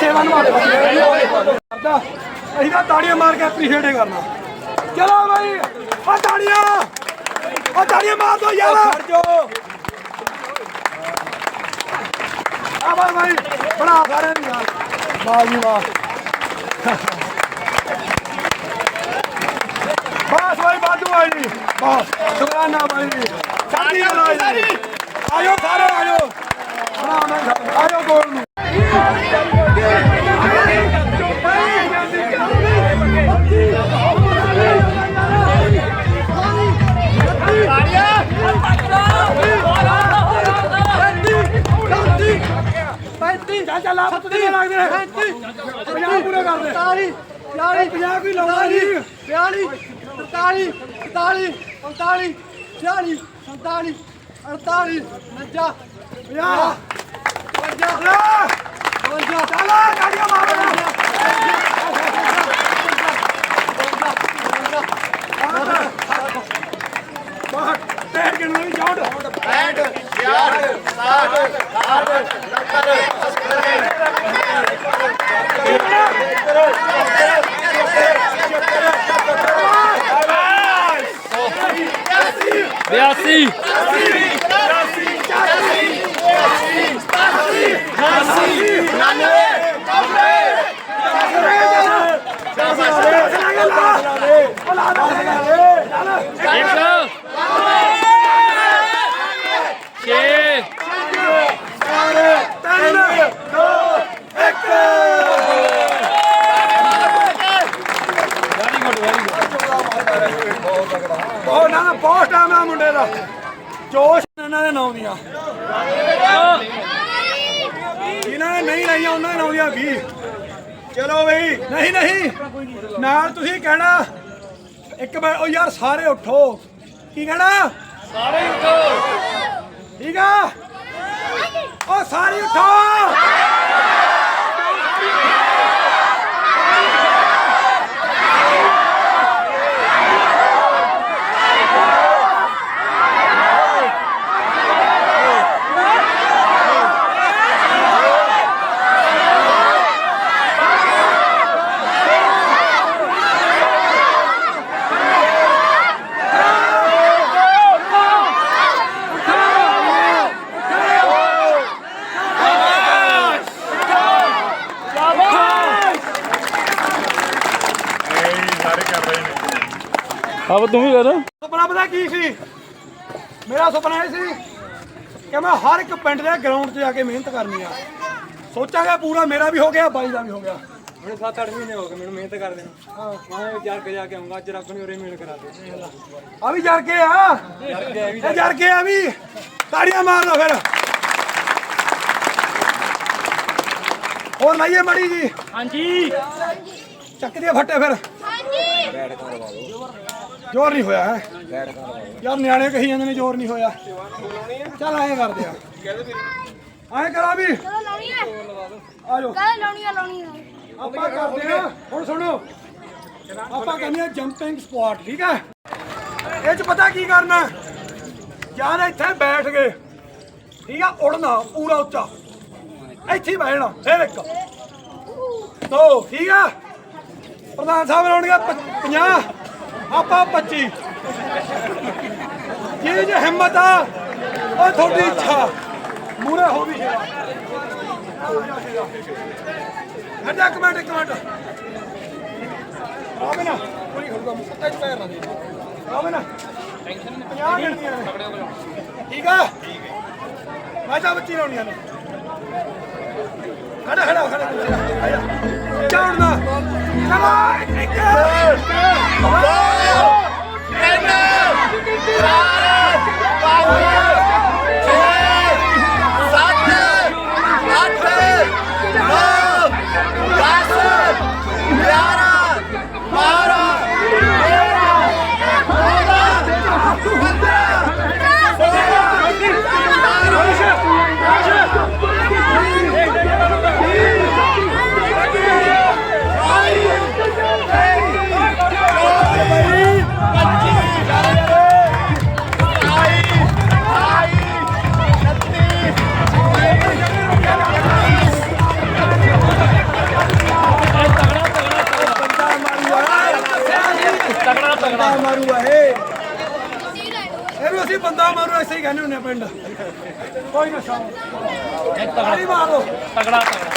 ਸੇਵਾ ਨਿਭਾ ਦੇ ਕਰਦਾ ਅਸੀਂ ਤਾਂ ਤਾੜੀਆਂ ਮਾਰ ਕੇ ਐਪਰੀਸ਼ੀਏਟ ਕਰਨਾ। ਚਲੋ ਭਾਈ ਆ ਤਾੜੀਆਂ। ਆ ਤਾੜੀਆਂ ਮਾਰ ਦੋ ਯਾਰ। ਛੱਡ ਜੋ ਆ ਭਾਈ ਭਾਈ ਬਣਾ ਸਾਰਿਆਂ ਨੂੰ ਯਾਰ ਵਾਹ ਜੀ ਵਾਹ। ਬਸ ਭਾਈ ਬਾਦੂ ਆਈ ਬਸ ਸ਼ੁਕਰਾਨਾ ਭਾਈ ਜੀ। ਚੜ੍ਹਦੀ ਕਲਾ ਜੀ ਆਇਓ ਸਾਰੇ ਆਇਓ। ਬਣਾ ਮੈਂ ਆਇਓ ਗੋਲ ਨੂੰ। ਚੱਲ ਆ ਪੁੱਤ ਦੇ ਲੱਗਦੇ ਨੇ 50 ਪੂਰੇ ਕਰ ਦੇ 40 50 ਵੀ ਲਾਉਣਾ ਜੀ 42 43 44 45 46 47 48 49 50 50 50 ਚਲੋ ਗਾੜੀਆਂ ਮਾਰੋ ਬਾਹਰ ਪੈਰ ਗਿਣ ਲਈ ਜਾਓ 65 66 60 70 70 70 70 70 É assim! Assim! ਨਾ ਬਹੁਤ ਟਾਈਮ ਆ ਮੁੰਡੇ ਦਾ। ਜੋਸ਼ ਇਹਨਾਂ ਦੇ ਨਾਂ ਦੀਆਂ। ਇਹਨਾਂ ਨੇ ਨਹੀਂ ਲਈਆਂ ਉਹਨਾਂ ਦੇ ਨਾਂ ਦੀਆਂ 20 ਚਲੋ ਬਈ। ਨਹੀਂ ਨਹੀਂ। ਨਾਲ ਤੁਸੀਂ ਕਹਿਣਾ ਇੱਕ ਵਾਰ ਉਹ ਯਾਰ ਸਾਰੇ ਉੱਠੋ। ਕੀ ਕਹਿਣਾ? ਸਾਰੇ ਉੱਠੋ। ਠੀਕ ਆ? ਉਹ ਸਾਰੇ ਉੱਠੋ। ਤੂੰ ਵੀ ਕਰ। ਸੁਪਨਾ ਪਤਾ ਕੀ ਸੀ? ਮੇਰਾ ਸੁਪਨਾ ਇਹ ਸੀ ਕਿ ਮੈਂ ਹਰ ਇੱਕ ਪਿੰਡ ਦੇ ਗਰਾਊਂਡ 'ਚ ਜਾ ਕੇ ਮਿਹਨਤ ਕਰਨੀ ਆ। ਸੋਚਾਂਗਾ ਪੂਰਾ ਮੇਰਾ ਵੀ ਹੋ ਗਿਆ ਬਾਈ ਦਾ ਵੀ ਹੋ ਗਿਆ। ਮੈਨੂੰ 7-8 ਮਹੀਨੇ ਹੋ ਗਏ ਮੈਨੂੰ ਮਿਹਨਤ ਕਰਦੇ ਨੂੰ। ਹਾਂ। ਮੈਂ ਯਾਰ ਕੇ ਜਾ ਕੇ ਆਉਂਗਾ ਅੱਜ ਰੱਬ ਨੇ ਉਰੇ ਮਿਲ ਕਰਾ ਦੇ ਆ ਵੀ ਜਰ ਕੇ ਆ। ਇਹ ਜਰ ਕੇ ਆ ਵੀ। ਤਾੜੀਆਂ ਮਾਰ ਲਓ ਫਿਰ। ਹੋਰ ਲਾਈਏ ਮੜੀ ਜੀ। ਹਾਂਜੀ। ਚੱਕ ਦਿਆ ਫੱਟੇ ਫਿਰ। ਜ਼ੋਰ ਨਹੀਂ ਹੋਇਆ ਹੈ? ਯਾਰ ਨਿਆਣੇ ਕਹੀ ਜਾਂਦੇ ਨੇ ਜ਼ੋਰ ਨਹੀਂ ਹੋਇਆ। ਚੱਲ ਐਂ ਕਰਦੇ ਆ। ਐਂ ਕਰਾ ਵੀ। ਚਲੋ ਲਾਉਣੀ ਹੈ ਆ ਜਾਓ। ਕੱਲ ਲਾਉਣੀ ਹੈ ਲਾਉਣੀ ਹੈ ਆਪਾਂ ਕਰਦੇ ਆ ਹੁਣ ਸੁਣੋ। ਆਪਾਂ ਕਹਿੰਦੇ ਆ ਜੰਪਿੰਗ ਸਪੌਟ ਠੀਕ ਹੈ ਇਹ ਚ ਪਤਾ ਕੀ ਕਰਨਾ? ਜਾਂ ਇੱਥੇ ਬੈਠ ਗਏ। ਠੀਕ ਆ ਉੜਨਾ ਪੂਰਾ ਉੱਚਾ। ਇੱਥੇ ਹੀ ਬਹਿਣਾ ਫਿਰ ਇੱਕ। ਦੋ ਠੀਕ ਆ? ਪ੍ਰਧਾਨ ਸਾਹਿਬ ਲਾਉਣਗੇ 50 ਆਪਾਂ 25 ਜੇ ਜੇ ਹਿੰਮਤ ਆ? ਉਹ ਤੁਹਾਡੀ ਇੱਛਾ। ਮੂਰੇ ਹੋ ਵੀ ਹਟਾ ਇੱਕ ਮਿੰਟ ਇੱਕ ਮਿੰਟ। ਆਵੇ ਨਾ ਪੂਰੀ ਖੜੂਗਾ ਮੁੱਕਾ ਚ ਪੈਰ ਨਾ। ਦੇ ਆਵੇ ਨਾ। ਟੈਨਸ਼ਨ ਨਹੀਂ 50 ਗਿਣਤੀਆਂ ਨੇ ਠੀਕ ਆ? ਮੈਂ ਤਾਂ ਬੱਚੀ ਲਾਉਣੀਆਂ ਨੇ ਖੜਾ ਖੜਾ ਖੜਾ। ਆਇਆ। ਚੜਨਾ ਚਲੋ ਇੱਕ। ਜਾਂਦੇ ਆ ਪਿੰਡ। ਕੋਈ ਨਾ ਸ਼ਾਮ। ਇੱਕ ਤਗੜਾ ਮਾਰੋ ਤਗੜਾ ਤਗੜਾ।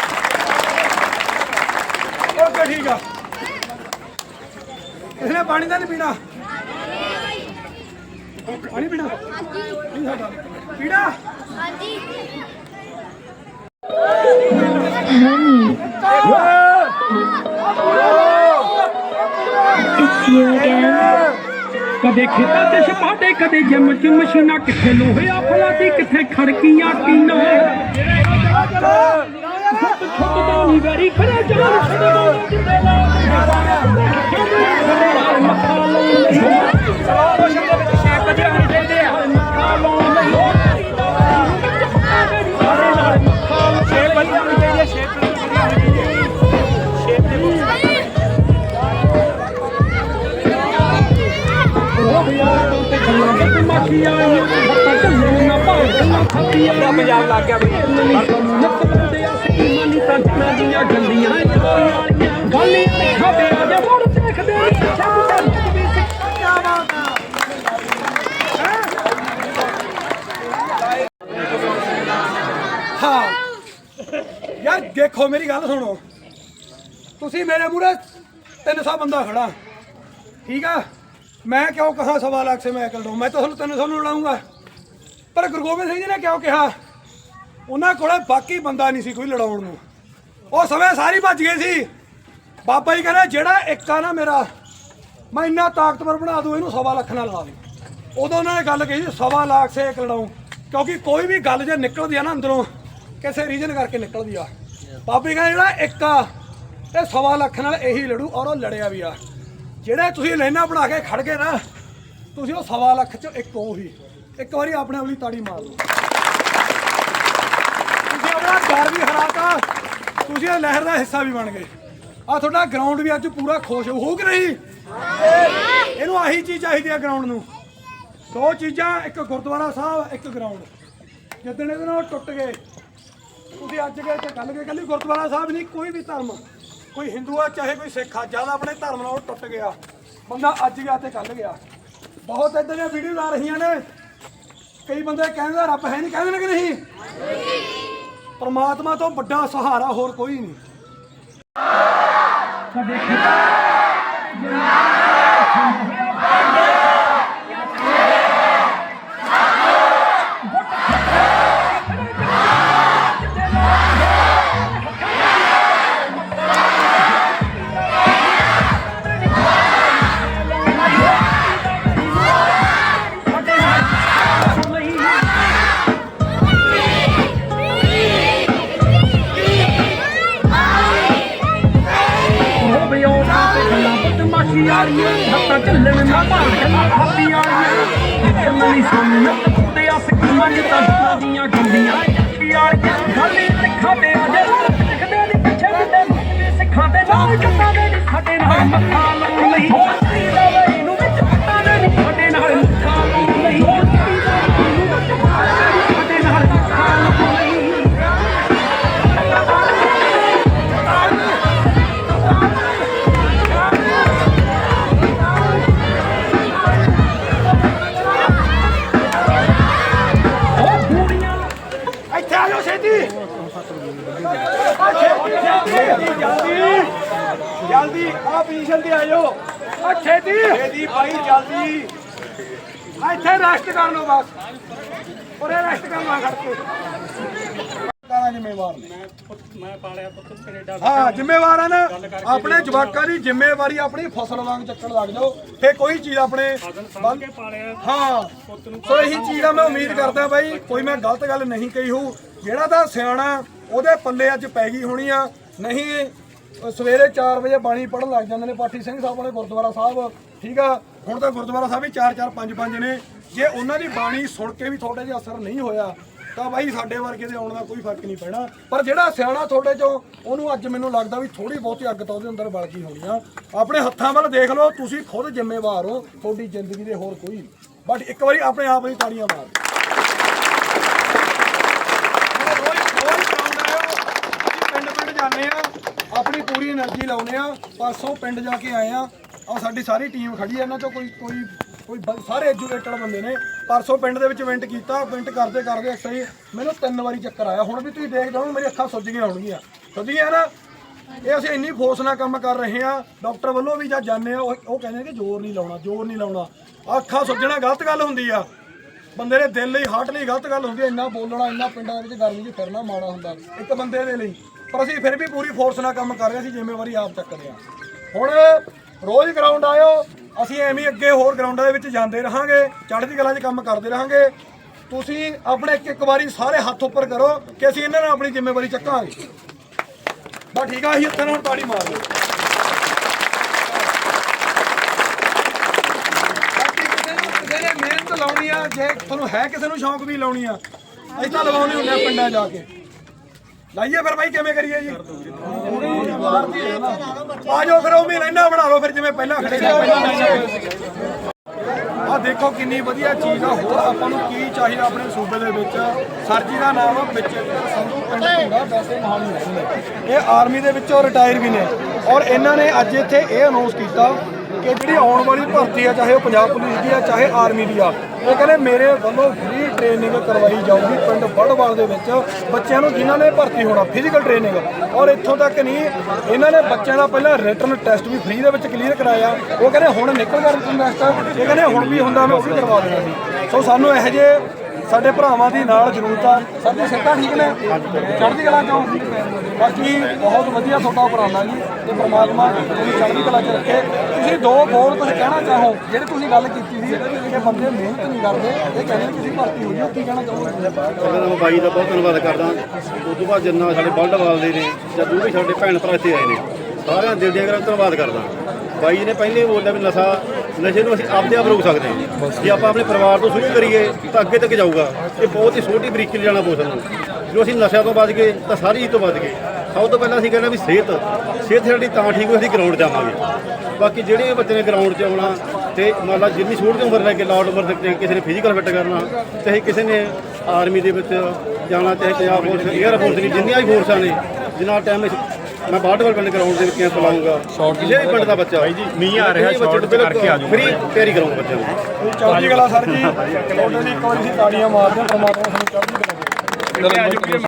ਓਕੇ ਠੀਕ ਆ। ਇਹਨੇ ਪਾਣੀ ਤਾਂ ਨਹੀਂ ਪੀਣਾ? ਪਾਣੀ ਪੀਣਾ? ਨਹੀਂ ਸਾਡਾ। ਪੀਣਾ? It's you again. ਕਦੇ ਖੇਤਾਂ ਤੇ ਛਪਾਟੇ ਕਦੇ ਜਿਮ ਚ ਮਸ਼ੀਨਾਂ ਕਿੱਥੇ ਲੋਹਿਆ ਫਲਾਦੀ ਕਿੱਥੇ ਖੜਕੀਆਂ ਟੀਨਾਂ। ਛੱਡਦਾ ਨਹੀਂ ਵੈਰੀ ਖਰੇ ਜਾਨ ਛੱਡਦਾ ਜਿੰਦੇ ਨਾਲ ਨੀ ਪਿੱਛੇ ਮੁੰਡਾ ਵੀ ਹਾਂ। ਯਾਰ, ਦੇਖੋ, ਮੇਰੀ ਗੱਲ ਸੁਣੋ। ਤੁਸੀਂ ਮੇਰੇ ਮੂਹਰੇ 300 ਬੰਦਾ ਖੜਾ। ਠੀਕ ਆ? ਮੈਂ ਕਿਉਂ ਕਹਾ ਸਵਾ ਲੱਖ ਸੇ ਮੈਂ ਕਰ ਮੈਂ ਤਾਂ ਤੁਹਾਨੂੰ 300 ਨੂੰ ਲੜਾਉਂਗਾ ਪਰ ਗੁਰੂ ਗੋਬਿੰਦ ਸਿੰਘ ਜੀ ਨੇ ਕਿਉਂ ਕਿਹਾ? ਉਹਨਾਂ ਕੋਲੇ ਬਾਕੀ ਬੰਦਾ ਨਹੀਂ ਸੀ ਕੋਈ ਲੜਾਉਣ ਨੂੰ। ਉਹ ਸਮੇਂ ਸਾਰੀ ਭੱਜ ਗਏ ਸੀ। ਬਾਬਾ ਜੀ ਕਹਿੰਦਾ ਜਿਹੜਾ ਇੱਕ ਆ ਨਾ ਮੇਰਾ ਮੈਂ ਇੰਨਾ ਤਾਕਤਵਰ ਬਣਾ ਦੂੰ ਇਹਨੂੰ ਸਵਾ ਲੱਖ ਨਾਲ ਲਾ ਦੇ ਉਦੋਂ ਉਹਨਾਂ ਨੇ ਗੱਲ ਕਹੀ ਸੀ, ਸਵਾ ਲੱਖ ਸੇ ਇੱਕ ਲੜਾਉਂ। ਕਿਉਂਕਿ ਕੋਈ ਵੀ ਗੱਲ ਜੇ ਨਿਕਲਦੀ ਆ ਨਾ ਅੰਦਰੋਂ ਕਿਸੇ ਰੀਜਨ ਕਰਕੇ ਨਿਕਲਦੀ ਆ। ਬਾਬਾ ਜੀ ਕਹਿੰਦਾ ਜਿਹੜਾ ਇੱਕ ਆ ਇਹ ਸਵਾ ਲੱਖ ਨਾਲ ਇਹੀ ਲੜੂ ਔਰ ਉਹ ਲੜਿਆ ਵੀ ਆ। ਜਿਹੜੇ ਤੁਸੀਂ ਲਾਈਨਾਂ ਬਣਾ ਕੇ ਖੜ ਗਏ ਨਾ ਤੁਸੀਂ ਉਹ ਸਵਾ ਲੱਖ ਚ ਇੱਕ ਹੋ ਹੀ। ਇੱਕ ਵਾਰੀ ਆਪਣੇ ਆਪ ਲਈ ਤਾੜੀ ਮਾਰ ਲਓ। ਤੁਸੀਂ ਆਪਣਾ ਡਰ ਵੀ ਹਰਾਤਾ, ਤੁਸੀਂ ਇਹ ਲਹਿਰ ਦਾ ਹਿੱਸਾ ਵੀ ਬਣ ਗਏ। ਆ ਤੁਹਾਡਾ ਗਰਾਊਂਡ ਵੀ ਅੱਜ ਪੂਰਾ ਖੁਸ਼ ਹੋਊ ਕਿ ਨਹੀਂ? ਇਹਨੂੰ ਆਹੀ ਚੀਜ਼ ਚਾਹੀਦੀ ਆ ਗਰਾਊਂਡ ਨੂੰ। ਦੋ ਚੀਜ਼ਾਂ, ਇੱਕ ਗੁਰਦੁਆਰਾ ਸਾਹਿਬ, ਇੱਕ ਗਰਾਊਂਡ ਜਿੱਦਣ ਇਹਦੇ ਨਾਲ ਟੁੱਟ ਗਏ, ਤੁਸੀਂ ਅੱਜ ਗਏ ਤੇ ਕੱਲ ਗਏ ਕੱਲੀ ਗੁਰਦੁਆਰਾ ਸਾਹਿਬ ਨਹੀਂ, ਕੋਈ ਵੀ ਧਰਮ, ਕੋਈ ਹਿੰਦੂ ਆ, ਚਾਹੇ ਕੋਈ ਸਿੱਖ ਆ, ਜ਼ਿਆਦਾ ਆਪਣੇ ਧਰਮ ਨਾਲ ਟੁੱਟ ਗਿਆ। ਬੰਦਾ ਅੱਜ ਗਿਆ ਤੇ ਕੱਲ ਗਿਆ। ਬਹੁਤ ਇਦਾਂ ਦੀਆਂ ਵੀਡੀਓ ਆ ਰਹੀਆਂ ਨੇ। ਕਈ ਬੰਦੇ ਕਹਿੰਦੇ ਰੱਬ ਹੈ ਨਹੀਂ, ਕਹਿੰਦੇ ਨੇ ਕਿ ਨਹੀਂ? ਪਰਮਾਤਮਾ ਤੋਂ ਵੱਡਾ ਸਹਾਰਾ ਹੋਰ ਕੋਈ ਨਹੀਂ। ਹੋਵੇ ਬਦਮਾਸ਼ੀ ਵਾਲੀਆਂ ਹੱਥਾਂ ਚੱਲਣ ਨਾ ਭਾਲ ਗੱਲਾਂ ਖਾਪੀ ਵਾਲੀਆਂ ਕਰਨਾ ਨਹੀਂ ਸੁਣਨ ਕੁੱਤੇ ਆ ਤਾਂ ਦੀਆਂ ਗੰਦੀਆਂ ਵਾਲੀਆਂ ਗਾਲੀ ਤੇ ਆ ਜੇ ਮੁੜ ਦੇਖਦੇ ਪਿੱਛੇ ਮੁੰਡੇ ਮੁੰਡੇ ਸਿੱਖਾਂ ਦੇ ਨਾਲ ਜੱਟਾਂ ਦੇ ਨੀ, ਸਾਡੇ ਨਾਲ ਮੱਥਾ ਲਾਉਣ ਲਈ। ਹੋਸਤੀ ਦਾ ਵਈ ਨੂੰ ਵਿੱਚ ਜੱਟਾਂ ਦੇ ਨੀ, ਸਾਡੇ ਨਾਲ ਕਰ ਲਓ ਬਸ। ਉਰੇ ਰੈਸਟ ਕਰਨਾ ਖੜ ਕੇ ਕਾਲਾ ਜ਼ਿੰਮੇਵਾਰ? ਨੇ ਮੈਂ ਪਾਲਿਆ ਪੁੱਤ ਕੈਨੇਡਾ ਹਾਂ ਜ਼ਿੰਮੇਵਾਰ ਆ ਨਾ ਆਪਣੇ ਜਵਾਕਾਂ ਦੀ ਜ਼ਿੰਮੇਵਾਰੀ ਆਪਣੀ ਫਸਲ ਵਾਂਗ ਚੱਕਣ ਲੱਗ ਜਾਓ। ਫੇ ਕੋਈ ਚੀਜ਼ ਆਪਣੇ ਹਾਂ। ਸੋ ਇਹੀ ਚੀਜ਼ ਦਾ ਮੈਂ ਉਮੀਦ ਕਰਦਾ ਬਾਈ ਕੋਈ ਮੈਂ ਗਲਤ ਗੱਲ ਨਹੀਂ ਕਹੀ ਹੋਊ। ਜਿਹੜਾ ਤਾਂ ਸਿਆਣਾ ਉਹਦੇ ਪੱਲੇ ਅੱਜ ਪੈ ਗਈ ਹੋਣੀ ਆ। ਨਹੀਂ ਸਵੇਰੇ 4 ਵਜੇ ਬਾਣੀ ਪੜਨ ਲੱਗ ਜਾਂਦੇ ਨੇ ਪਾਠੀ ਸਿੰਘ ਸਾਹਿਬ ਵਾਲੇ ਗੁਰਦੁਆਰਾ ਸਾਹਿਬ। ਠੀਕ ਆ? ਹੁਣ ਤਾਂ ਗੁਰਦੁਆਰਾ ਸਾਹਿਬ ਵੀ 4 4 5 5 ਨੇ। ਜੇ ਉਹਨਾਂ ਦੀ ਬਾਣੀ ਸੁਣ ਕੇ ਵੀ ਤੁਹਾਡੇ 'ਚ ਅਸਰ ਨਹੀਂ ਹੋਇਆ, ਤਾਂ ਬਾਈ ਸਾਡੇ ਵਰਗੇ ਦੇ ਆਉਣ ਦਾ ਕੋਈ ਫ਼ਰਕ ਨਹੀਂ ਪੈਣਾ। ਪਰ ਜਿਹੜਾ ਸਿਆਣਾ ਤੁਹਾਡੇ 'ਚੋਂ, ਉਹਨੂੰ ਅੱਜ ਮੈਨੂੰ ਲੱਗਦਾ ਵੀ ਥੋੜੀ ਬਹੁਤੀ ਅੱਗ ਤਾਂ ਉਹਦੇ ਅੰਦਰ ਬਲ ਗਈ ਹੋਣੀ ਆ। ਆਪਣੇ ਹੱਥਾਂ ਵੱਲ ਦੇਖ ਲਓ, ਤੁਸੀਂ ਖੁਦ ਜ਼ਿੰਮੇਵਾਰ ਹੋ, ਤੁਹਾਡੀ ਜ਼ਿੰਦਗੀ ਦੇ ਹੋਰ ਕੋਈ ਬਟ ਇੱਕ ਵਾਰੀ ਆਪਣੇ ਆਪ ਨੂੰ ਤਾੜੀਆਂ ਮਾਰ। ਦਿਓ ਆਪਣੀ ਪੂਰੀ એનર્ਜੀ ਲਾਉਨੇ ਆ। 500 ਪਿੰਡ ਜਾ ਕੇ ਆਏ ਆ। ਆ ਸਾਡੀ ਸਾਰੀ ਟੀਮ ਖੜੀ ਹੈ ਇਹਨਾਂ ਚੋਂ ਕੋਈ ਕੋਈ ਕੋਈ ਬ- ਸਾਰੇ ਐਜੂਕੇਟਡ ਬੰਦੇ ਨੇ। ਪਰਸੋਂ ਪਿੰਡ ਦੇ ਵਿੱਚ ਇਵੈਂਟ ਕੀਤਾ ਇਵੈਂਟ ਕਰਦੇ ਕਰਦੇ ਐਕਸਰਸਾਈਜ਼ ਮੈਨੂੰ ਤਿੰਨ ਵਾਰੀ ਚੱਕਰ ਆਇਆ। ਹੁਣ ਵੀ ਤੁਸੀਂ ਦੇਖਦੇ ਹੋ ਮੇਰੀ ਅੱਖਾਂ ਸੁੱਜ ਗਈਆਂ ਹੋਣਗੀਆਂ। ਸੁੱਜ ਗਈਆਂ ਨਾ? ਇਹ ਅਸੀਂ ਇੰਨੀ ਫੋਰਸ ਨਾਲ ਕੰਮ ਕਰ ਰਹੇ ਆ ਡਾਕਟਰ ਵੱਲੋਂ ਵੀ ਜਾਂ ਜਾਂਦੇ ਆ, ਉਹ ਉਹ ਕਹਿੰਦੇ ਕਿ ਜ਼ੋਰ ਨਹੀਂ ਲਾਉਣਾ, ਜ਼ੋਰ ਨਹੀਂ ਲਾਉਣਾ। ਅੱਖਾਂ ਸੁੱਜਣਾ ਗਲਤ ਗੱਲ ਹੁੰਦੀ ਆ। ਬੰਦੇ ਦੇ ਦਿਲ ਲਈ ਹਾਰਟ ਲਈ ਗਲਤ ਗੱਲ ਹੁੰਦੀ ਹੈ ਇੰਨਾ ਬੋਲਣਾ, ਇੰਨਾ ਪਿੰਡਾਂ ਦੇ ਵਿੱਚ ਗਰਮੀ 'ਚ ਫਿਰਨਾ ਮਾੜਾ ਹੁੰਦਾ ਇੱਕ ਬੰਦੇ ਦੇ ਲਈ। ਪਰ ਅਸੀਂ ਫਿਰ ਵੀ ਪੂਰੀ ਫੋਰਸ ਨਾਲ ਕੰਮ ਕਰ ਰਹੇ ਸੀ ਜ਼ਿੰਮੇਵਾਰੀ ਆਪ ਚੱਕਦੇ ਆ ਹੁਣ ਰੋਜ਼ ਗਰਾਊਂਡ ਆਇਓ, ਅਸੀਂ ਐਵੇਂ ਹੀ ਅੱਗੇ ਹੋਰ ਗਰਾਊਂਡਾਂ ਦੇ ਵਿੱਚ ਜਾਂਦੇ ਰਹਾਂਗੇ, ਚੜ੍ਹਦੀ ਕਲਾ 'ਚ ਕੰਮ ਕਰਦੇ ਰਹਾਂਗੇ। ਤੁਸੀਂ ਆਪਣੇ ਇੱਕ ਇੱਕ ਵਾਰੀ ਸਾਰੇ ਹੱਥ ਉੱਪਰ ਕਰੋ ਕਿ ਅਸੀਂ ਇਹਨਾਂ ਨਾਲ ਆਪਣੀ ਜ਼ਿੰਮੇਵਾਰੀ ਚੱਕਾਂਗੇ। ਬਸ ਠੀਕ ਆ, ਅਸੀਂ ਉੱਥੇ ਹੁਣ ਤਾੜੀ ਮਾਰ ਲਓ। ਬਾਕੀ ਮਿਹਨਤ ਲਾਉਣੀ ਆ, ਜੇ ਤੁਹਾਨੂੰ ਹੈ ਕਿਸੇ ਨੂੰ ਸ਼ੌਂਕ ਵੀ ਲਾਉਣੀ ਆ, ਅਸੀਂ ਤਾਂ ਲਵਾਉਣੇ ਹੁੰਦੇ ਆ ਪਿੰਡਾਂ ਜਾ ਕੇ। ਲਾਈਏ ਫਿਰ ਬਾਈ, ਕਿਵੇਂ ਕਰੀਏ ਜੀ? ਆ ਜਾਓ ਫਿਰ ਉਹ ਵੀ ਲੈਣਾ ਬਣਾ ਲਓ ਫਿਰ ਜਿਵੇਂ ਪਹਿਲਾਂ ਖੜੇ ਸੀ। ਪਹਿਲਾਂ ਆ ਦੇਖੋ ਕਿੰਨੀ ਵਧੀਆ ਚੀਜ਼ ਆ, ਹੋਰ ਆਪਾਂ ਨੂੰ ਕੀ ਚਾਹੀਦਾ ਆਪਣੇ ਸੂਬੇ ਦੇ ਵਿੱਚ? ਸਰਜੀ ਦਾ ਨਾਮ ਵਿੱਚ। ਸੰਧੂ ਪਿੰਡ ਹੁੰਦਾ ਵੈਸੇ ਮਹਾਲੀ ਨੇ ਇਹ ਆਰਮੀ ਦੇ ਵਿੱਚੋਂ ਰਿਟਾਇਰ ਵੀ ਨੇ। ਔਰ ਇਹਨਾਂ ਨੇ ਅੱਜ ਇੱਥੇ ਇਹ ਅਨਾਉਂਸ ਕੀਤਾ ਕਿ ਜਿਹੜੀ ਆਉਣ ਵਾਲੀ ਭਰਤੀ ਆ, ਚਾਹੇ ਉਹ ਪੰਜਾਬ ਪੁਲਿਸ ਦੀ ਆ, ਚਾਹੇ ਆਰਮੀ ਦੀ ਆ, ਇਹ ਕਹਿੰਦੇ ਮੇਰੇ ਵੱਲੋਂ ਫ੍ਰੀ ਟ੍ਰੇਨਿੰਗ ਕਰਵਾਈ ਜਾਊਗੀ ਪਿੰਡ ਬੜਵਾਲ ਦੇ ਵਿੱਚ। ਬੱਚਿਆਂ ਨੂੰ ਜਿਨ੍ਹਾਂ ਨੇ ਭਰਤੀ ਹੋਣਾ ਫਿਜ਼ੀਕਲ ਟ੍ਰੇਨਿੰਗ ਔਰ ਇੱਥੋਂ ਤੱਕ ਨਹੀਂ, ਇਹਨਾਂ ਨੇ ਬੱਚਿਆਂ ਦਾ ਪਹਿਲਾਂ ਰਿਟਰਨ ਟੈਸਟ ਵੀ ਫ੍ਰੀ ਦੇ ਵਿੱਚ ਕਲੀਅਰ ਕਰਾਇਆ। ਉਹ ਕਹਿੰਦੇ ਹੁਣ ਨਿਕਲ ਗਿਆ ਰਿਟਨ ਟੈਸਟ ਇਹ ਕਹਿੰਦੇ ਹੁਣ ਵੀ ਹੁੰਦਾ, ਮੈਂ ਉਹ ਵੀ ਕਰਵਾ ਦੇਣਾ ਸੀ। ਸੋ ਸਾਨੂੰ ਇਹੋ ਜਿਹੇ ਸਾਡੇ ਭਰਾਵਾਂ ਦੀ ਨਾਲ ਜ਼ਰੂਰਤ ਆ। ਸਾਡੇ ਸਿੱਧਾ ਠੀਕ ਨੇ। ਚੜ੍ਹਦੀ ਕਲਾ ਚੋਂ ਬਾਕੀ ਬਹੁਤ ਵਧੀਆ ਤੁਹਾਡਾ ਉਪਰਾਲਾ ਜੀ। ਤੇ ਪ੍ਰਮਾਤਮਾ ਤੁਹਾਨੂੰ ਚੜ੍ਹਦੀ ਕਲਾ ਚ ਰੱਖੇ। ਤੁਸੀਂ ਦੋ ਬੋਲ ਕੁਝ ਕਹਿਣਾ ਚਾਹੋ। ਜਿਹੜੇ ਤੁਸੀਂ ਗੱਲ ਕੀਤੀ ਸੀ ਕਿ ਬੰਦੇ ਮਿਹਨਤ ਨਹੀਂ ਕਰਦੇ। ਇਹ ਕਹਿੰਦੇ ਕਿ ਭਰਤੀ ਹੋ ਜਾਓ, ਕੀ ਕਹਿਣਾ ਚਾਹੋਗੇ? ਪਹਿਲਾਂ ਮੈਂ ਬਾਈ ਦਾ ਬਹੁਤ ਧੰਨਵਾਦ ਕਰਦਾ। ਉਸ ਤੋਂ ਬਾਅਦ ਜਿੰਨਾ ਸਾਡੇ ਬਲਡਵਾਲ ਦੇ ਨੇ, ਜਾਂ ਦੂਰ ਵੀ ਸਾਡੇ ਭੈਣ ਭਰਾ ਇੱਥੇ ਆਏ ਨੇ, ਸਾਰਿਆਂ ਦਾ ਦਿਲ ਦੀਆਂ ਗੱਲਾਂ ਧੰਨਵਾਦ ਕਰਦਾ। ਬਾਈ ਜੀ ਨੇ ਪਹਿਲੇ ਬੋਲਿਆ ਵੀ ਨਸ਼ਾ ਨਸ਼ੇ ਨੂੰ ਅਸੀਂ ਆਪਦੇ ਆਪ ਰੋਕ ਸਕਦੇ ਹਾਂ। ਜੇ ਆਪਾਂ ਆਪਣੇ ਪਰਿਵਾਰ ਤੋਂ ਸ਼ੁਰੂ ਕਰੀਏ, ਤਾਂ ਅੱਗੇ ਤੱਕ ਜਾਊਗਾ। ਇਹ ਬਹੁਤ ਹੀ ਛੋਟੀ ਬਰੀਕੀ ਜਾਣਾ ਪਊ ਸਾਨੂੰ। ਜੋ ਅਸੀਂ ਨਸ਼ਿਆਂ ਤੋਂ ਬਚ ਗਏ, ਤਾਂ ਸਾਰੀ ਚੀਜ਼ ਤੋਂ ਬਚ ਗਏ। ਸਭ ਤੋਂ ਪਹਿਲਾਂ ਅਸੀਂ ਕਹਿੰਦੇ ਵੀ ਸਿਹਤ ਸਿਹਤ ਸਾਡੀ ਤਾਂ ਠੀਕ ਹੋਈ, ਅਸੀਂ ਗਰਾਊਂਡ ਜਾਵਾਂਗੇ। ਬਾਕੀ ਜਿਹੜੇ ਬੱਚੇ ਨੇ ਗਰਾਊਂਡ 'ਚ ਆਉਣਾ, ਤੇ ਮੰਨ ਲਾ ਜਿੰਨੀ ਛੋਟੀ ਉਮਰ ਲੈ ਕੇ ਲਾਟ ਉਮਰ ਤੱਕ ਕਿਸੇ ਨੇ ਫਿਜ਼ੀਕਲ ਫਿੱਟ ਕਰਨਾ, ਚਾਹੇ ਕਿਸੇ ਨੇ ਆਰਮੀ ਦੇ ਵਿੱਚ ਜਾਣਾ, ਚਾਹੇ ਪੰਜਾਬ ਫੋਰਸ ਏਅਰ ਫੋਰਸ ਦੀ ਜਿੰਨੀਆਂ ਵੀ ਫੋਰਸਾਂ ਨੇ, ਜਿੰਨਾ ਟਾਈਮ ਮੈਂ ਬਾਟਵਲ ਪਿੰਡ ਗਰਾਊਂਡ ਦੇ ਵਿੱਚ ਕੈਂਪ ਲਾਉਂਗਾ ਕਿਸੇ ਵੀ ਪਿੰਡ ਦਾ ਬੱਚਾ। ਬਾਈ ਜੀ ਮੀਂਹ ਆ ਰਿਹਾ ਸ਼ਾਰਟ ਕਰਕੇ ਆ ਜਾਓ ਫ੍ਰੀ ਤਿਆਰੀ ਕਰਾਉਂਗਾ ਬੱਚਿਆਂ ਨੂੰ। ਕਲਾ ਸਰ ਜੀ ਤੁਹਾਡੇ ਲਈ ਇੱਕ ਵਾਰੀ ਅਸੀਂ ਤਾੜੀਆਂ ਮਾਰਦੇ ਪ੍ਰਮਾਤਮਾ ਤੁਹਾਨੂੰ ਚੜ੍ਹਦੀ ਕਲਾ ਦੇ।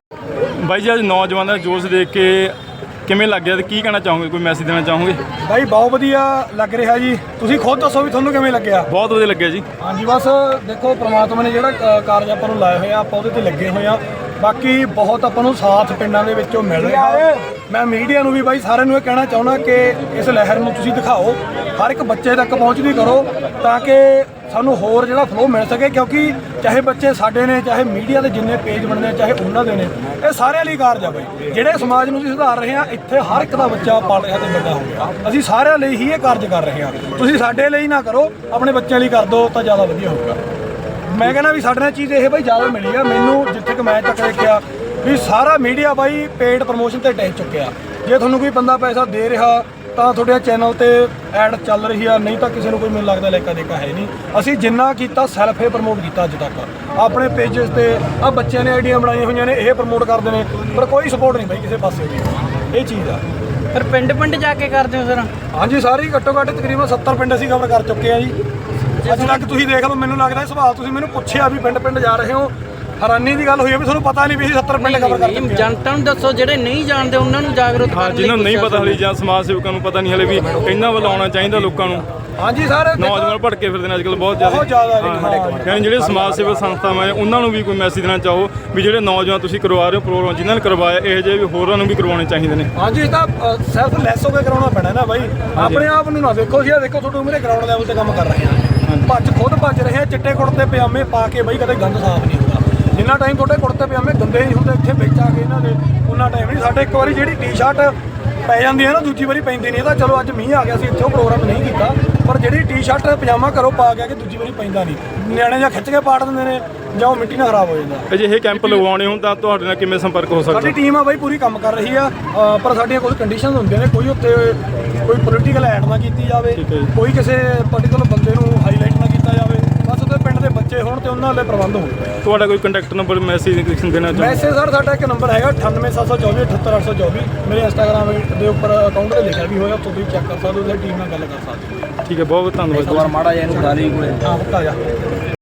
ਬਾਈ ਜੀ। ਅੱਜ ਨੌਜਵਾਨਾਂ ਦਾ ਜੋਸ਼ ਦੇਖ ਕੇ ਕਿਵੇਂ ਲੱਗਿਆ ਤੇ ਕੀ ਕਹਿਣਾ ਚਾਹੋਗੇ? ਕੋਈ ਮੈਸੇਜ ਦੇਣਾ ਚਾਹੋਗੇ? ਬਾਈ ਬਹੁਤ ਵਧੀਆ ਲੱਗ ਰਿਹਾ ਜੀ। ਤੁਸੀਂ ਖੁਦ ਦੱਸੋ ਵੀ ਤੁਹਾਨੂੰ ਕਿਵੇਂ ਲੱਗਿਆ? ਬਹੁਤ ਵਧੀਆ ਲੱਗਿਆ ਜੀ। ਹਾਂਜੀ ਬਸ ਦੇਖੋ ਪ੍ਰਮਾਤਮਾ ਨੇ ਜਿਹੜਾ ਕਾਰਜ ਆਪਾਂ ਨੂੰ ਲਾਏ ਹੋਏ ਆ ਆਪਾਂ ਉਹਦੇ ਤੇ ਲੱਗੇ ਹੋਏ ਆ ਬਾਕੀ ਬਹੁਤ ਆਪਾਂ ਨੂੰ ਸਾਥ ਪਿੰਡਾਂ ਦੇ ਵਿੱਚੋਂ ਮਿਲ ਰਿਹਾ ਮੈਂ ਮੀਡੀਆ ਨੂੰ ਵੀ ਬਾਈ ਸਾਰਿਆਂ ਨੂੰ ਇਹ ਕਹਿਣਾ ਚਾਹੁੰਦਾ ਕਿ ਇਸ ਲਹਿਰ ਨੂੰ ਤੁਸੀਂ ਦਿਖਾਓ, ਹਰ ਇੱਕ ਬੱਚੇ ਤੱਕ ਪਹੁੰਚਦੀ ਕਰੋ ਤਾਂ ਕਿ ਸਾਨੂੰ ਹੋਰ ਜਿਹੜਾ ਫਲੋ ਮਿਲ ਸਕੇ, ਕਿਉਂਕਿ ਚਾਹੇ ਬੱਚੇ ਸਾਡੇ ਨੇ, ਚਾਹੇ ਮੀਡੀਆ ਦੇ ਜਿੰਨੇ ਪੇਜ ਬਣਦੇ ਆ ਚਾਹੇ ਉਹਨਾਂ ਦੇ ਨੇ, ਇਹ ਸਾਰਿਆਂ ਲਈ ਕਾਰਜ ਆ ਬਾਈ। ਜਿਹੜੇ ਸਮਾਜ ਨੂੰ ਅਸੀਂ ਸੁਧਾਰ ਰਹੇ ਆ ਇੱਥੇ ਹਰ ਇੱਕ ਦਾ ਬੱਚਾ ਪਲ ਰਿਹਾ ਤੇ ਵੱਡਾ ਹੋ ਅਸੀਂ ਸਾਰਿਆਂ ਲਈ ਹੀ ਇਹ ਕਾਰਜ ਕਰ ਰਹੇ ਆ ਤੁਸੀਂ ਸਾਡੇ ਲਈ ਨਾ ਕਰੋ, ਆਪਣੇ ਬੱਚਿਆਂ ਲਈ ਕਰ ਦਿਓ ਤਾਂ ਜ਼ਿਆਦਾ ਵਧੀਆ ਹੋਊਗਾ। ਮੈਂ ਕਹਿੰਦਾ ਵੀ ਸਾਡੇ ਨਾਲ ਚੀਜ਼ ਇਹ ਬਾਈ ਜ਼ਿਆਦਾ ਮਿਲੀ ਆ। ਮੈਨੂੰ ਜਿੱਥੇ ਕਿ ਮੈਂ ਤੱਕ ਦੇਖਿਆ ਵੀ ਸਾਰਾ ਮੀਡੀਆ ਬਾਈ ਪੇਡ ਪ੍ਰੋਮੋਸ਼ਨ ਤੇ ਟਹਿ ਚੁੱਕਿਆ। ਜੇ ਤੁਹਾਨੂੰ ਕੋਈ ਬੰਦਾ ਪੈਸਾ ਦੇ ਰਿਹਾ ਤਾਂ ਤੁਹਾਡੇ ਚੈਨਲ ਤੇ ਐਡ ਚੱਲ ਰਹੀ ਆ ਨਹੀਂ ਤਾਂ ਕਿਸੇ ਨੂੰ ਕੋਈ ਮੈਨੂੰ ਲੱਗਦਾ ਲੈਕਾ ਦੇਕਾ ਹੈ ਨਹੀਂ। ਅਸੀਂ ਜਿੰਨਾ ਕੀਤਾ ਸੈਲਫ ਹੀ ਪ੍ਰਮੋਟ ਕੀਤਾ ਅੱਜ ਤੱਕ। ਆਪਣੇ ਪੇजेस ਤੇ ਆ ਬੱਚਿਆਂ ਨੇ ਆਈਡੀਆਂ ਬਣਾਈਆਂ ਹੋਈਆਂ ਨੇ ਇਹ ਪ੍ਰਮੋਟ ਕਰਦੇ ਨੇ ਪਰ ਕੋਈ ਸਪੋਰਟ ਨਹੀਂ ਬਾਈ ਕਿਸੇ ਪਾਸੇ ਦੀ ਇਹ ਚੀਜ਼ ਆ। ਫਿਰ ਪਿੰਡ ਪਿੰਡ ਜਾ ਕੇ ਕਰਦੇ ਹੋ ਸਰ? ਹਾਂਜੀ ਸਾਰੇ ਘੱਟੋ ਘੱਟ ਤਕਰੀਬਨ 70 ਪਿੰਡ ਅਸੀਂ ਕਵਰ ਕਰ ਚੁੱਕੇ ਆ ਜੀ। ਅੱਜ ਤੱਕ ਤੁਸੀਂ ਦੇਖ ਲਓ ਮੈਨੂੰ ਲੱਗਦਾ ਇਹ ਸਵਾਲ ਤੁਸੀਂ ਮੈਨੂੰ ਪੁੱਛਿਆ ਵੀ ਪਿੰਡ ਪਿੰਡ ਜਾ ਰਹੇ ਹੋ। ਹੈਰਾਨੀ ਦੀ ਗੱਲ ਹੋਈ ਹੈ ਵੀ ਤੁਹਾਨੂੰ ਪਤਾ ਨਹੀਂ ਵੀ ਅਸੀਂ 70 ਪਿੰਡ ਕਵਰ ਕਰ ਚੁੱਕੇ ਆ ਜਨਤਾ ਨੂੰ ਦੱਸੋ ਜਿਹੜੇ ਨਹੀਂ ਜਾਣਦੇ ਉਹਨਾਂ ਨੂੰ ਜਾਗਰੂਕ ਹਾਂ ਕਰਨ ਲਈ ਜਿਨ੍ਹਾਂ ਨੂੰ ਨਹੀਂ ਪਤਾ ਹਲੇ ਜਾਂ ਸਮਾਜ ਸੇਵਕਾਂ ਨੂੰ ਪਤਾ ਨਹੀਂ ਹਲੇ ਵੀ ਇਹਨਾਂ ਵੱਲ ਆਉਣਾ ਚਾਹੀਦਾ ਲੋਕਾਂ ਨੂੰ। ਹਾਂਜੀ ਸਰ ਨੌਜਵਾਨ ਭਟਕੇ ਫਿਰਦੇ ਨੇ ਅੱਜਕੱਲ ਬਹੁਤ ਜ਼ਿਆਦਾ। ਬਹੁਤ ਜ਼ਿਆਦਾ ਜੀ, ਹਾਂ। ਯਾਨੀ ਜਿਹੜੇ ਸਮਾਜ ਸੇਵਕ ਸੰਸਥਾਵਾਂ ਹੈ ਉਹਨਾਂ ਨੂੰ ਵੀ ਕੋਈ ਮੈਸੇਜ ਦੇਣਾ ਚਾਹੋ ਵੀ ਜਿਹੜੇ ਨੌਜਵਾਨ ਤੁਸੀਂ ਕਰਵਾ ਰਹੇ ਹੋ ਪ੍ਰੋਗਰਾਮ ਜਿਨ੍ਹਾਂ ਨੇ ਕਰਵਾਇਆ ਇਹ ਜਿਹੇ ਵੀ ਹੋਰਾਂ ਨੂੰ ਵੀ ਕਰਵਾਉਣੇ ਚਾਹੀਦੇ ਨੇ। ਹਾਂਜੀ ਇਹ ਤਾਂ ਸੈਲਫ ਲੈਸ ਹੋ ਕੇ ਕਰਾਉਣਾ ਪੈਣਾ ਨਾ ਬਾਈ। ਆਪਣੇ ਆਪ ਨੂੰ ਨਾ ਦੇਖੋ ਜੀ ਦੇਖੋ ਤੁਹਾਡੇ ਮੇਰੇ ਗਰਾਊਂਡ ਲੈਵਲ ਤੇ ਕੰਮ ਕਰ ਰਹੇ ਆ। ਭੱਜ ਖੁਦ ਭੱਜ ਰਹੇ ਆ ਚਿੱਟੇ ਕੁੜਤੇ ਪਜਾਮੇ ਪਾ ਕੇ ਬਾਈ ਕਦੇ ਗੰਦ ਸਾਫ਼ ਨਹੀਂ ਹੁੰਦਾ। ਜਿੰਨਾ ਟਾਈਮ ਤੁਹਾਡੇ ਕੁੜਤੇ ਪਜਾਮੇ ਗੰਦੇ ਨਹੀਂ ਹੁੰਦੇ ਇੱਥੇ ਵਿੱਚ ਆ ਕੇ ਇਹਨਾਂ ਦੇ ਉਹਨਾਂ ਟਾਈਮ ਨਹੀਂ। ਸਾਡੇ ਇੱਕ ਵਾਰੀ ਜਿਹੜੀ ਟੀ-ਸ਼ਰਟ ਪੈ ਜਾਂਦੀ ਹੈ ਨਾ ਦੂਜੀ ਵਾਰੀ ਪੈਂਦੀ ਨਹੀਂ। ਤਾਂ ਚਲੋ ਅੱਜ ਮੀਂਹ ਆ ਗਿਆ ਸੀ ਇੱਥੇ ਪ੍ਰੋਗਰਾਮ ਨਹੀਂ ਕੀਤਾ। ਪਰ ਜਿਹੜੀ ਟੀ-ਸ਼ਰਟ ਪਜਾਮਾ ਘਰੋਂ ਪਾ ਕੇ ਆ ਕੇ ਦੂਜੀ ਵਾਰੀ ਪੈਂਦਾ ਨਹੀਂ। ਨਿਆਣੇ ਜਾਂ ਖਿੱਚ ਕੇ ਪਾੜ ਦਿੰਦੇ ਨੇ ਜਾਂ ਉਹ ਮਿੱਟੀ ਨਾਲ ਖਰਾਬ ਹੋ ਜਾਂਦਾ। ਅਜਿਹੇ ਕੈਂਪ ਲਗਵਾਉਣੇ ਹੋਣ ਤਾਂ ਤੁਹਾਡੇ ਨਾਲ ਕਿਵੇਂ ਸੰਪਰਕ ਹੋ ਸਕਦਾ? ਸਾਡੀ ਟੀਮ ਆ ਬਾਈ ਪੂਰੀ ਕੰਮ ਕਰ ਰਹੀ ਆ। ਪਰ ਸਾਡੀਆਂ ਕੁਝ ਕੰਡੀਸ਼ਨਸ ਹੁੰਦੀਆਂ ਨੇ ਕੋਈ ਉੱਤੇ ਕੋਈ ਪੋਲੀਟੀਕਲ ਐਡ ਨਾ ਕੀਤੀ ਜਾਵੇ। ਹੈ। ਕੋਈ ਕਿਸੇ ਪਰਟੀਕੁਲਰ ਬੰਦੇ ਨੂੰ ਹਾਈਲਾਈਟ ਨਾ ਕੀਤਾ ਜਾਵੇ ਬਸ ਉਹਦੇ ਪਿੰਡ ਦੇ ਬੱਚੇ ਹੋਣ ਤੇ ਉਹਨਾਂ ਲਈ ਪ੍ਰਬੰਧ ਹੋਣ। ਤੁਹਾਡਾ ਕੋਈ ਕੰਟੈਕਟ ਨੰਬਰ ਮੈਸੇਜ ਦੇਣਾ ਚਾਹੋ ਵੈਸੇ ਸਰ ਸਾਡਾ ਇੱਕ ਨੰਬਰ ਹੈਗਾ 98724 78824 ਮੇਰੇ ਇੰਸਟਾਗ੍ਰam ਦੇ ਉੱਪਰ ਅਕਾਊਂਟ ਤੇ ਲਿਖਿਆ ਵੀ ਹੋਇਆ ਤੁਸੀਂ ਚੈੱਕ ਕਰ ਸਕਦੇ ਹੋ ਉਹਦੀ ਟੀਮ ਨਾਲ ਗੱਲ ਕਰ ਸਕਦੇ ਹੋ। ਠੀਕ ਹੈ ਬਹੁਤ ਬਹੁਤ ਧੰਨਵਾਦ ਜੀ। ਹਾਂ ਪੱਕਾ ਜਾ।